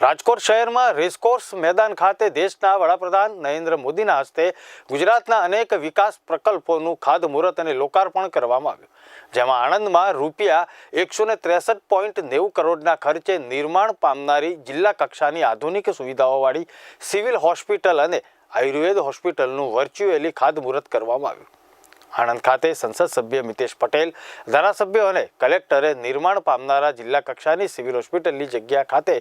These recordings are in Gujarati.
રાજકોટ શહેરમાં રેસકોર્સ મેદાન ખાતે દેશના વડાપ્રધાન નરેન્દ્ર મોદીના હસ્તે ગુજરાતના અનેક વિકાસ પ્રકલ્પોનું ખાતમુહૂર્ત અને લોકાર્પણ કરવામાં આવ્યું. જેમાં આણંદમાં રૂપિયા એકસો ને ત્રેસઠ પોઈન્ટ નેવું કરોડના ખર્ચે નિર્માણ પામનારી જિલ્લા કક્ષાની આધુનિક સુવિધાઓવાળી સિવિલ હોસ્પિટલ અને આયુર્વેદ હોસ્પિટલનું વર્ચ્યુઅલી ખાતમુહૂર્ત કરવામાં આવ્યું. આણંદ ખાતે સંસદ સભ્ય મિતેશ પટેલ, ધારાસભ્યો અને કલેક્ટરે નિર્માણ પામનારા જિલ્લા કક્ષાની સિવિલ હોસ્પિટલની જગ્યા ખાતે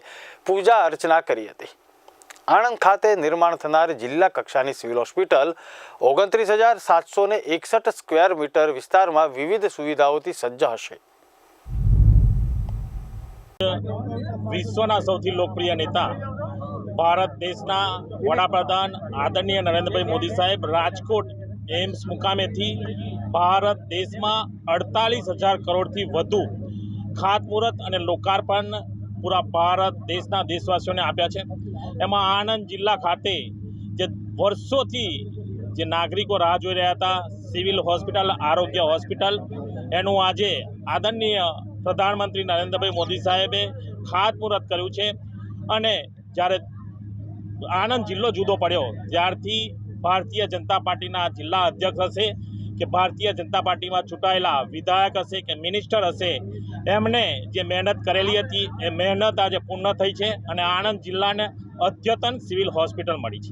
પૂજા અર્ચના કરી હતી. આણંદ ખાતે નિર્માણ થનાર જિલ્લા કક્ષાની સિવિલ હોસ્પિટલ ઓગણત્રીસ હજાર સાતસો ને એકસઠ સ્ક્વેર મીટર વિસ્તારમાં વિવિધ સુવિધાઓથી સજ્જ હશે. વિશ્વના સૌથી લોકપ્રિય નેતા ભારત દેશના વડાપ્રધાન આદરણીય નરેન્દ્રભાઈ મોદી સાહેબ રાજકોટ એમ્સ મુકામેથી ભારત દેશમાં અડતાલીસ હજાર કરોડથી વધુ ખાતમુહૂર્ત અને લોકાર્પણ પૂરા ભારત દેશના દેશવાસીઓને આપ્યા છે. એમાં આણંદ જિલ્લા ખાતે જે વર્ષોથી જે નાગરિકો રાહ જોઈ રહ્યા હતા, સિવિલ હોસ્પિટલ, આરોગ્ય હોસ્પિટલ, એનું આજે આદરણીય પ્રધાનમંત્રી નરેન્દ્રભાઈ મોદી સાહેબે ખાતમુહૂર્ત કર્યું છે. અને જ્યારે આણંદ જિલ્લો જુદો પડ્યો ત્યારથી ભારતીય જનતા પાર્ટીના જિલ્લા અધ્યક્ષ હશે કે ભારતીય જનતા પાર્ટીમાં ચૂંટાયેલા વિધાયક હશે કે મિનિસ્ટર હશે એમણે જે મહેનત કરેલી હતી, એ મહેનત આજે પૂર્ણ થઈ છે અને આણંદ જિલ્લાને અદ્યતન સિવિલ હોસ્પિટલ મળી છે.